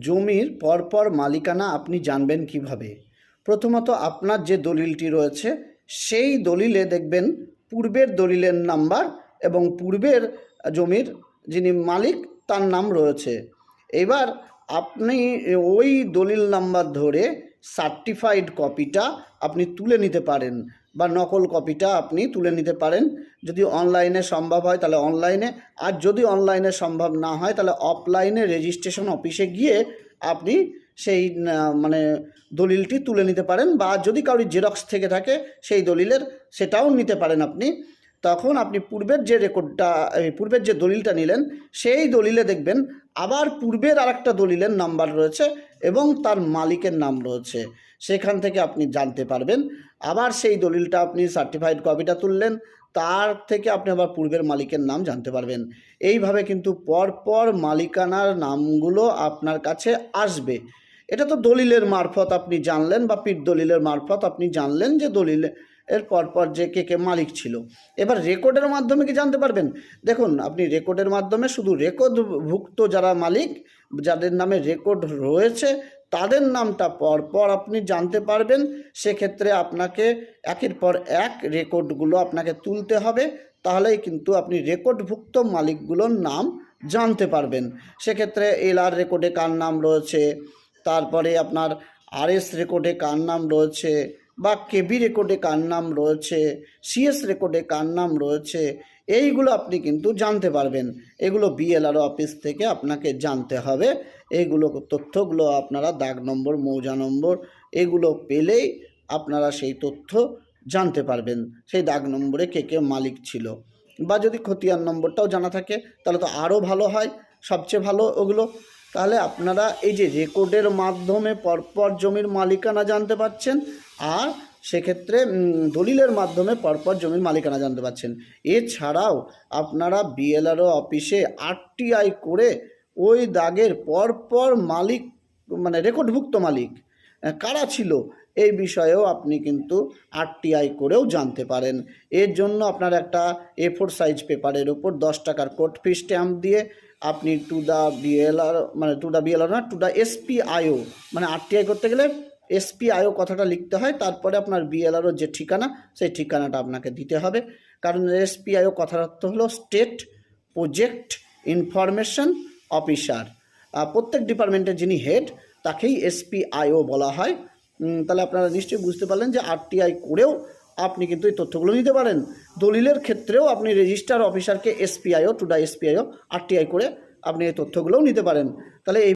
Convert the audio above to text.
জমির পরপর মালিকানা আপনি জানবেন কীভাবে? প্রথমত আপনার যে দলিলটি রয়েছে, সেই দলিলে দেখবেন পূর্বের দলিলের নাম্বার এবং পূর্বের জমির যিনি মালিক, তার নাম রয়েছে। এবার আপনি ওই দলিল নাম্বার ধরে সার্টিফাইড কপিটা আপনি তুলে নিতে পারেন। বা নকল কপিটা আপনি তুলে নিতে পারেন। যদি অনলাইনে সম্ভব হয় তাহলে অনলাইনে আর যদি অনলাইনে সম্ভব না হয় তাহলে অফলাইনে রেজিস্ট্রেশন অফিসে গিয়ে আপনি সেই মানে দলিলটি তুলে নিতে পারেন বা যদি কারোর জেরক্স থেকে থাকে সেই দলিলের, সেটাও নিতে পারেন আপনি। তখন আপনি পূর্বের যে রেকর্ডটা পূর্বের যে দলিলটা নিলেন, সেই দলিলে দেখবেন আবার পূর্বের আরেকটা দলিলের নাম্বার রয়েছে এবং তার মালিকের নাম রয়েছে। সেখান থেকে আপনি জানতে পারবেন। আবার সেই দলিলটা আপনি সার্টিফাইড কপিটা তুললেন, তার থেকে আপনি আবার পূর্বের মালিকের নাম জানতে পারবেন। এইভাবে কিন্তু পরপর মালিকানার নামগুলো আপনার কাছে আসবে। এটা তো দলিলের মারফত আপনি জানলেন বা পিঠ দলিলের মারফত আপনি জানলেন যে দলিল এর পরপর যে কে কে মালিক ছিল। এবার রেকর্ডের মাধ্যমে কি জানতে পারবেন? দেখুন, আপনি রেকর্ডের মাধ্যমে শুধু রেকর্ডভুক্ত যারা মালিক, যাদের নামে রেকর্ড রয়েছে, তাদের নামটা পরপর আপনি জানতে পারবেন। সেক্ষেত্রে আপনাকে একের পর এক রেকর্ডগুলো আপনাকে তুলতে হবে। তাহলেই কিন্তু আপনি রেকর্ডভুক্ত মালিকগুলোর নাম জানতে পারবেন। সেক্ষেত্রে এলআর রেকর্ডে কার নাম রয়েছে? তারপরে আপনার আরএস রেকর্ডে কার নাম রয়েছে? বা কেবি রেকর্ডে কার নাম রয়েছে সিএস রেকর্ডে কার নাম রয়েছে, এইগুলো আপনি কিন্তু জানতে পারবেন। এগুলো বিএলআরও অফিস থেকে আপনাকে জানতে হবে। এইগুলো তথ্যগুলো আপনারা দাগ নম্বর, মৌজা নম্বর, এগুলো পেলেই আপনারা সেই তথ্য জানতে পারবেন। সেই দাগ নম্বরে কে কে মালিক ছিল। বা যদি খতিয়ান নম্বরটাও জানা থাকে, তাহলে তো আরও ভালো হয়। সবচেয়ে ভালো ওগুলো তাহলে আপনারা এই যে রেকর্ডের মাধ্যমে পরপর জমির মালিকানা জানতে পাচ্ছেন আর সেক্ষেত্রে দলিলের মাধ্যমে পরপর জমির মালিকানা জানতে পাচ্ছেন। এছাড়াও আপনারা বিএলআরও অফিসে আরটিআই করে ওই দাগের পরপর মালিক মানে রেকর্ডভুক্ত মালিক কারা ছিল? এই বিষয়েও আপনি কিন্তু আরটিআই করেও জানতে পারেন। এর জন্য আপনার একটা এ ফোর সাইজ পেপারের উপর দশ টাকার কোট ফি স্ট্যাম্প দিয়ে আপনি টু দা বিএলআর মানে টু দা বিএলআর না টু দ্য এসপিআইও মানে আরটিআই করতে গেলে এসপিআইও কথাটা লিখতে হয়, তারপরে আপনার বিএলআরও যে ঠিকানা, সেই ঠিকানাটা আপনাকে দিতে হবে। কারণ এসপিআইও কথার অর্থ হলো স্টেট প্রজেক্ট ইনফরমেশন অফিসার প্রত্যেক ডিপার্টমেন্টের যিনি হেড তাকেই এসপিআইও বলা হয়। তাহলে আপনারা নিশ্চয়ই বুঝতে পারলেন যে আরটিআই করেও আপনি কিন্তু এই তথ্যগুলো নিতে পারেন। দলিলের ক্ষেত্রেও আপনি রেজিস্টার অফিসারকে এসপিআইও টুডা এসপিআইও আরটিআই করে আপনি এই তথ্যগুলোও নিতে পারেন। তাহলে এই